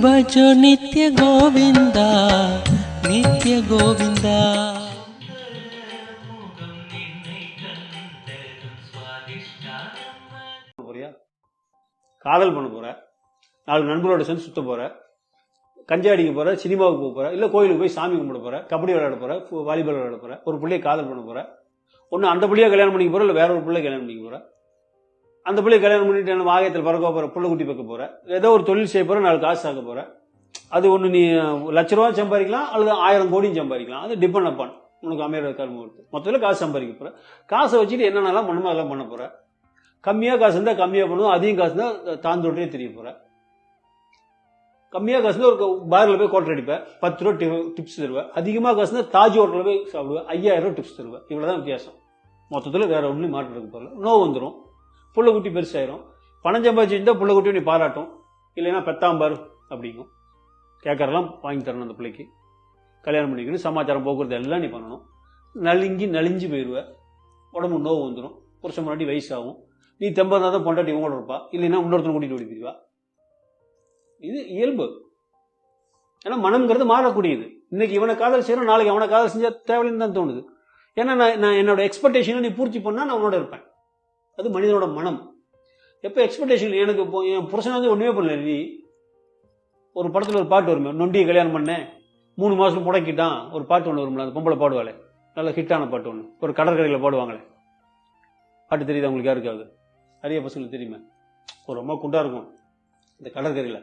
भजो நித்ய கோவிந்தா नित्य गोविन्दा காதல் பண்ண போகிற நாலு நண்பரோட சேர்ந்து சுற்ற போகிற கஞ்சா அடிக்க போகிற சினிமாவுக்கு போக போகிற இல்லை கோயிலுக்கு போய் சாமி கும்பிட போகிற கபடி விளையாட போகிற வாலிபால் விளையாட போற ஒரு பிள்ளைய காதல் பண்ண போகிற ஒன்று அந்த பிள்ளையை கல்யாணம் பண்ணிக்க போகிற இல்லை வேற ஒரு பிள்ளை கல்யாணம் பண்ணிக்க போகிற அந்த பிள்ளை கல்யாணம் பண்ணிட்டு என்ன ஆகாயத்தில் பறக்க போகிற புள்ள குட்டி பார்க்க போகிற ஏதோ ஒரு தொழில் செய்ய போகிற நாலு காசு ஆக்க போகிற அது ஒன்று நீ லட்ச ரூபா சம்பாதிக்கலாம் அல்லது ஆயிரம் கோடியும் சம்பாதிக்கலாம். அது டிபெண்ட் அப்பான் உனக்கு அமையிற கர்மம் இருக்கு. மொத்தத்தில் காசு சம்பாதிக்க போகிற காசை வச்சுட்டு என்னென்னலாம் பண்ணுமோ அதெல்லாம் பண்ண போகிற கம்மியாக காசு இருந்தால் கம்மியாக பண்ணுவோம் அதிகம் காசு இருந்தால் தாந்தோட்டே தெரிய போகிற கம்மியாக காசு ஒரு பாரில் போய் கோட்டர் அடிப்பேன் பத்து ரூபா டி- டிப்ஸ் தருவேன். அதிகமாக காசு இருந்தால் தாஜ் ஹோட்டலில் போய் சாப்பிடுவேன் ஐயாயிரம் ரூபா டிப்ஸ் தருவேன். இவ்வளோ தான் வித்தியாசம். மொத்தத்தில் வேற ஒன்றும் மாற்றுறதுக்கு போகல நோய் வந்துடும் புள்ள குட்டி பெருசாயிரும். பணம் சம்பாதிச்சிருந்தா புள்ள குட்டி நீ பாராட்டும். இல்லைன்னா பெத்தாம்பார் அப்படிங்கும். கேட்கறதெல்லாம் வாங்கி தரணும் அந்த பிள்ளைக்கு. கல்யாணம் பண்ணிக்கணும் சமாச்சாரம் போக்குறது எல்லாம் நீ பண்ணணும். நலிங்கி நலிஞ்சு போயிடுவ உடம்பு நோவு வந்துடும் புருஷன் முன்னாடி வயசாகும். நீ தெம்பதுனா தான் பொண்டாட்டி உங்களோட இருப்பா. இல்லைன்னா இன்னொருத்தனை கூட்டிட்டு ஓடி போயிடுவா இது இயல்பு. ஏன்னா மனம்ங்கிறது மாறக்கூடியது. இன்னைக்கு இவனை காதல் செய்யறோம் நாளைக்கு அவனை காதல் செஞ்சால் தேவையில்லைன்னு தான் தோணுது. ஏன்னா நான் நான் என்னோட எக்ஸ்பெக்டேஷனை நீ பூர்த்தி பண்ணால் நான் உன்னோட இருப்பேன். அது மனிதனோட மனம். எப்போ எக்ஸ்பெக்டேஷன் எனக்கு இப்போ என் புருஷன் வந்து ஒன்றுமே பண்ணல நீ. ஒரு படத்தில் ஒரு பாட்டு வருமே நொண்டியை கல்யாணம் பண்ணேன் மூணு மாதம் முடக்கிட்டான் ஒரு பாட்டு ஒன்று வரும்ல அந்த பொம்பளை பாடுவாளே. நல்ல ஹிட்டான பாட்டு ஒன்று ஒரு கடற்கரையில் பாடுவாங்களே. பாட்டு தெரியுதா உங்களுக்கு யாருக்காவது நிறைய பசங்களுக்கு தெரியுமே. ஒரு ரொம்ப குண்டாக இருக்கும் இந்த கடற்கரையில்.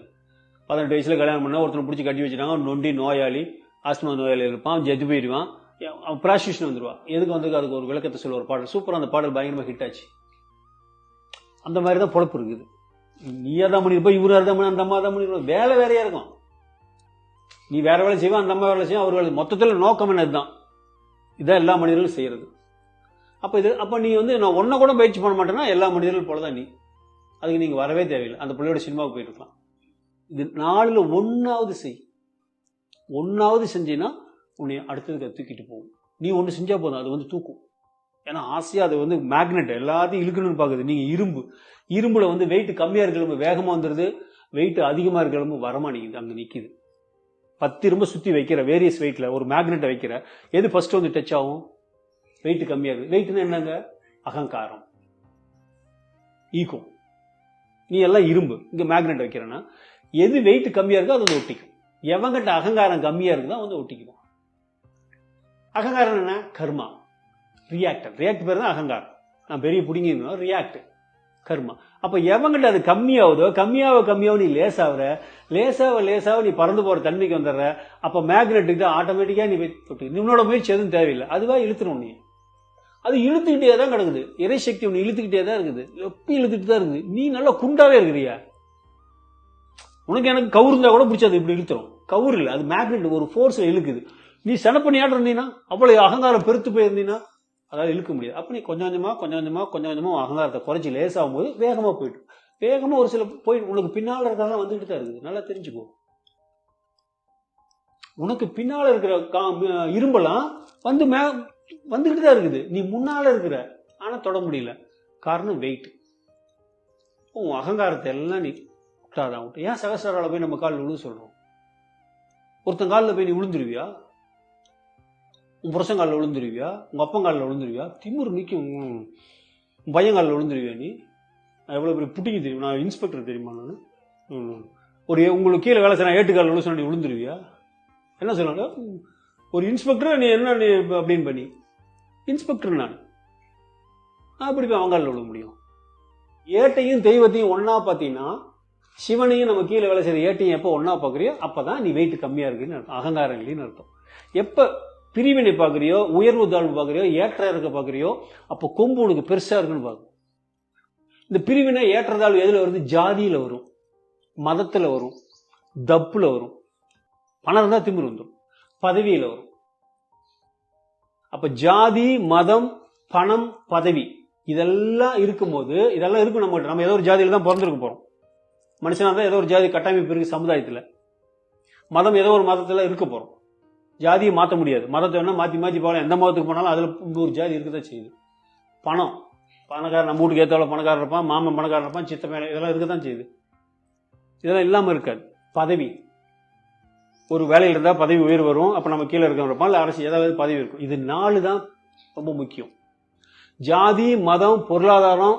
பதினெட்டு வயசில் கல்யாணம் பண்ணால் ஒருத்தனை பிடிச்சி கட்டி வச்சுட்டாங்க நொண்டி நோயாளி ஆஸ்மா நோயாளி இருப்பான் அவன் போயிடுவான். அவன் ப்ராஸ்டியூஷன் வந்துடுவான் எதுக்கு வந்திருக்கு அதுக்கு ஒரு விளக்கத்தை சொல்ல ஒரு பாடல். சூப்பராக அந்த பாடல் பயங்கரமாக ஹிட் ஆச்சு. அந்த மாதிரி தான் பொழப்பு இருக்குது. நீயா தான் பண்ணியிருப்ப இவரா தான் பண்ணி அந்த அம்மா தான் பண்ணிருப்போம் வேலை வேறையா இருக்கும். நீ வேற வேலை செய்வோம் அந்த அம்மா வேலை செய்வான் அவர் வேலை மொத்தத்தில் நோக்கம் என்ன இதுதான் இதான் எல்லா மனிதர்களும் செய்யறது. அப்போ இது அப்போ நீ வந்து நான் ஒன்றை கூட பயிற்சி பண்ண மாட்டேன்னா எல்லா மனிதர்கள் போல தான் நீ. அதுக்கு நீங்கள் வரவே தேவையில்லை. அந்த பிள்ளையோட சினிமாவுக்கு போயிட்டு இருக்கலாம். இது நாளில் ஒன்றாவது செய். ஒன்றாவது செஞ்சீன்னா உன்னை அடுத்ததுக்கு தூக்கிட்டு போகும். நீ ஒன்று செஞ்சால் போதும். அது வந்து தூக்கும். ஏன்னா ஆசையாக அது வந்து மேக்னெட் எல்லாத்தையும் இழுக்கணும்னு பார்க்குது. நீங்கள் இரும்பு. இரும்புல வந்து வெயிட் கம்மியாக இருக்கிற வேகமாக வந்துடுது வெயிட் அதிகமாக இருக்கிற நிற்குது அங்கே நிற்கிது பத்து இரும்பு சுற்றி வைக்கிற வேரியஸ் வெயிட்டில் ஒரு மேக்னெட்டை வைக்கிற எது ஃபர்ஸ்ட் வந்து டச் ஆகும்? வெயிட் கம்மியாக இருக்குது வெயிட்னா என்னங்க? அகங்காரம். ஈகோ நீ எல்லாம் இரும்பு. இங்கே மேக்னெட் வைக்கிறேன்னா எது வெயிட் கம்மியாக இருக்கோ அது வந்து ஒட்டிக்கும். எவங்கிட்ட அகங்காரம் கம்மியாக இருக்குதோ வந்து ஒட்டிக்குவான் அகங்காரம் என்ன கர்மா. ரியாக்டர் ரியாக்ட் பேர் தான் அகங்காரம். நான் பெரிய பிடிங்கிருந்தோம் ரியாக்ட் கர்மா. அப்போ எவங்கிட்ட அது கம்மியாகுதோ கம்மியாக கம்மியாகவும் நீ லேசாகிற லேசாக லேசாக நீ பறந்து போகிற தன்மைக்கு வந்துடுற அப்போ மேக்னெட்டுக்கு தான் ஆட்டோமேட்டிக்காக நீ போய் தொட்டு உன்னோட முயற்சி எதுவும் தேவையில்லை. அதுவாக இழுத்துணும் நீ. அது இழுத்துக்கிட்டே தான் கிடக்குது. இறைசக்தி ஒன்று இழுத்துக்கிட்டே தான் இருக்குது. எப்போ இழுத்துட்டு தான் இருக்குது? நீ நல்லா குண்டாவே இருக்கிறியா? உனக்கு எனக்கு கவுருந்தா கூட பிடிச்சது இப்படி இழுத்துரும். கவுர் இல்லை அது மேக்னெட் ஒரு ஃபோர்ஸில் இழுக்குது. நீ சனப்பணியாட்டம் இருந்தீங்கன்னா அவ்வளோ அகங்காரம் பெருத்து போயிருந்தீங்கன்னா அதாவது இழுக்க முடியாது. அப்போ நீ கொஞ்சம் கொஞ்சமாக கொஞ்சம் கொஞ்சமாக கொஞ்சம் கொஞ்சமாக அகங்காரத்தை குறைச்சி லேசாகும் போது வேகமாக போயிட்டு வேகமாக ஒரு சில போய் உனக்கு பின்னால் இருக்கிறதெல்லாம் வந்துட்டு தான் இருக்குது. நல்லா தெரிஞ்சுக்கோ. உனக்கு பின்னால் இருக்கிற கா- இரும்பெல்லாம் வந்து மே வந்துக்கிட்டு தான் இருக்குது. நீ முன்னால் இருக்கிற ஆனால் தொட முடியல. காரணம் வெயிட் உன் அகங்காரத்தை எல்லாம் நீ விட்டாதான் விட்டு ஏன் சகசிரால போய் நம்ம காலில் விழுந்து சொல்கிறோம் ஒருத்தன் காலில் போய் நீ விழுந்துருவியா உன் புருஷன் காலில் விழுந்துருவியா? உங்கள் அப்பன் காலில் விழுந்துருவியா? திமுரு நிற்கும் உன் பையன் காலில் விழுந்துருவியா நீ? எவ்வளோ பெரிய புட்டிங்க தெரியும். நான் இன்ஸ்பெக்டர் தெரியுமா நான்? ஒரு உங்களுக்கு கீழே வேலை செய்ய ஏட்டு விழு நீ விழுந்துருவியா? என்ன சொல்லுவாங்க? ஒரு இன்ஸ்பெக்டர் நீ என்ன நீ அப்படின்னு பண்ணி. இன்ஸ்பெக்டர் நான். நான் எப்படி போய் அவங்க காலில் முடியும்? ஏட்டையும் தெய்வத்தையும் ஒன்றா பார்த்தீங்கன்னா சிவனையும் நம்ம கீழே வேலை செய்கிற ஏட்டையும் எப்போ ஒன்றா பார்க்குறியோ அப்போ தான் நீ வெயிட் கம்மியாக இருக்குன்னு அர்த்தம். அகங்காரம் இல்லைன்னு அர்த்தம். எப்போ பிரிவினை பார்க்குறியோ உயர்வு தாழ்வு பார்க்குறியோ ஏற்ற இருக்க பார்க்குறியோ அப்போ கொம்பு உனக்கு பெருசாக இருக்குன்னு பார்க்கும். இந்த பிரிவினை ஏற்றத்தாழ்வு எதில் வருது? ஜாதியில் வரும். மதத்தில் வரும். தப்பில் வரும். பணம் இருந்தால் திமிரு வந்துடும் பதவியில் வரும். அப்போ ஜாதி மதம் பணம் பதவி இதெல்லாம் இருக்கும்போது இதெல்லாம் இருக்கும் நம்ம நம்ம ஏதோ ஒரு ஜாதியில் தான் பிறந்திருக்க போகிறோம் மனுஷனாக தான் ஏதோ ஒரு ஜாதி கட்டமைப்பு இருக்குது சமுதாயத்தில். மதம் ஏதோ ஒரு மதத்தில் இருக்க போகிறோம் ஜாதியை மாற்ற முடியாது. மதத்தை வேணால் மாற்றி மாற்றி போகலாம். எந்த மதத்துக்கு போனாலும் அதில் இன்னொரு ஜாதி இருக்க தான் செய்யுது. பணம். பணக்காரன் நம்ம வீட்டுக்கு ஏற்றவளோ பணக்காரன் இருப்பான் மாமன் பணக்காரன் இருப்பான் சித்த மேலே இதெல்லாம் இருக்க தான் செய்யுது. இதெல்லாம் இல்லாமல் இருக்காது. பதவி. ஒரு வேலையில் இருந்தால் பதவி உயர் வரும். அப்போ நம்ம கீழே இருக்கிறப்ப இல்லை அரசு ஏதாவது பதவி இருக்கும். இது நாலு தான் ரொம்ப முக்கியம். ஜாதி மதம் பொருளாதாரம்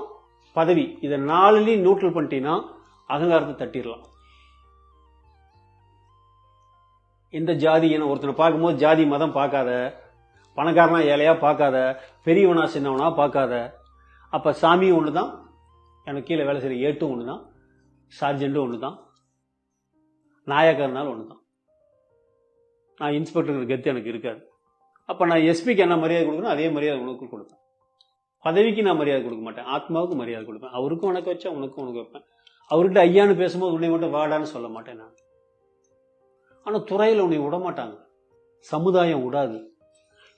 பதவி. இதை நாலுலையும் நியூட்ரல் பண்ணிட்டீங்கன்னா அகங்காரத்தை தட்டிடலாம். எந்த ஜாதி என ஒருத்தனை பார்க்கும்போது ஜாதி மதம் பார்க்காத பணக்காரனா ஏழையா பார்க்காத பெரியவனா சின்னவனா பார்க்காத அப்ப சாமியும் ஒன்று தான் எனக்கு கீழே வேலை செய்கிற ஏட்டும் ஒன்று தான் சார்ஜென்ட்டும் ஒன்று தான் நாயக்கர்னாலும் ஒன்று தான் நான் இன்ஸ்பெக்டருக்கு கெத்து எனக்கு இருக்காது. அப்போ நான் எஸ்பிக்கு என்ன மரியாதை கொடுக்கணும் அதே மரியாதை உனக்கு கொடுப்பேன். பதவிக்கு நான் மரியாதை கொடுக்க மாட்டேன். ஆத்மாவுக்கு மரியாதை கொடுப்பேன். அவருக்கும் உனக்கு வச்சா உனக்கும் உனக்கு வைப்பேன். அவர்கிட்ட ஐயான்னு பேசும்போது உன்னை மட்டும் வாடான்னு சொல்ல மாட்டேன் நான். ஆனால் துறையில் உன்னை விட மாட்டாங்க சமுதாயம் விடாது.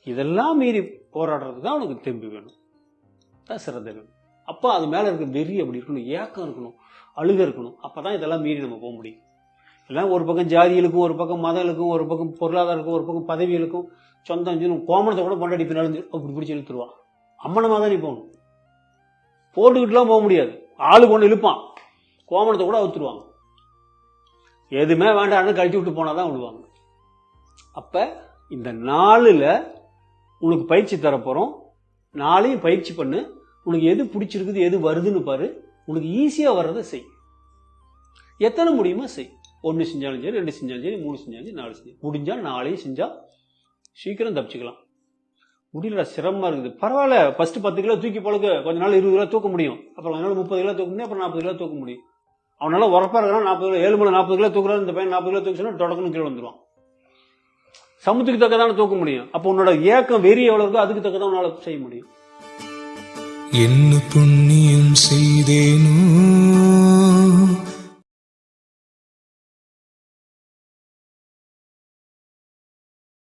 இதெல்லாம் மீறி போராடுறதுக்கு தான் உனக்கு தெம்பு வேணும். தான் சிறந்த வேணும் அப்போ அது மேலே இருக்க வெறி அப்படி இருக்கணும். ஏக்கம் இருக்கணும். அழுக இருக்கணும். அப்போ தான் இதெல்லாம் மீறி நம்ம போக முடியும். எல்லாம் ஒரு பக்கம் ஜாதிகளுக்கும் ஒரு பக்கம் மதங்களுக்கும் ஒரு பக்கம் பொருளாதாரக்கும் ஒரு பக்கம் பதவிகளுக்கும் சொந்தம் கோமணத்தை கூட பொண்டாடி நடந்து அப்படி பிடிச்சி இழுத்துருவான் அம்மனமாக தான் நீ போகணும். போட்டுக்கிட்டுலாம் போக முடியாது. ஆளுக்கு ஒன்று இழுப்பான். கோமணத்தை கூட அவுத்துருவாங்க. எதுவுமே வேண்டாம்னு கழிச்சு விட்டு போனால் தான் விடுவாங்க. அப்போ இந்த நாளில் உனக்கு பயிற்சி தரப்போகிறோம் நாளையும் பயிற்சி பண்ணு. உனக்கு எது பிடிச்சிருக்குது எது வருதுன்னு பாரு. உனக்கு ஈஸியாக வர்றதை செய். எத்தனை முடியுமோ செய். ஒன்று செஞ்சாலும் சரி ரெண்டு செஞ்சாலும் சரி மூணு செஞ்சாலும் சரி நாலு செஞ்சு முடிஞ்சால் நாளையும் செஞ்சால் சீக்கிரம் தப்பிச்சுக்கலாம். முடியல சிரமமாக இருக்குது. பரவாயில்ல ஃபஸ்ட்டு பத்து கிலோ தூக்கி பழக்க கொஞ்ச நாள் இருபது கிலோ தூக்க முடியும். அப்புறம் கொஞ்ச நாள் முப்பது கிலோ தூக்க முடியும் அப்புறம் நாற்பது கிலோ தூக்க முடியும். அவனால உரப்பா இருக்கிறான். நாற்பது கிலோ ஏழு மணி நாற்பது கிலோ தூக்குறாரு இந்த பையன் நாற்பது கிலோ தூக்க சொன்னா தொடக்கணும் கீழே வந்துடுவான் சமத்துக்கு தக்க தானே தூக்க முடியும். அப்போ உன்னோட ஏக்கம் வெறி எவ்வளோ இருக்கோ அதுக்கு தக்க தான் உன்னால செய்ய முடியும். என்ன புண்ணியம் செய்தேனோ?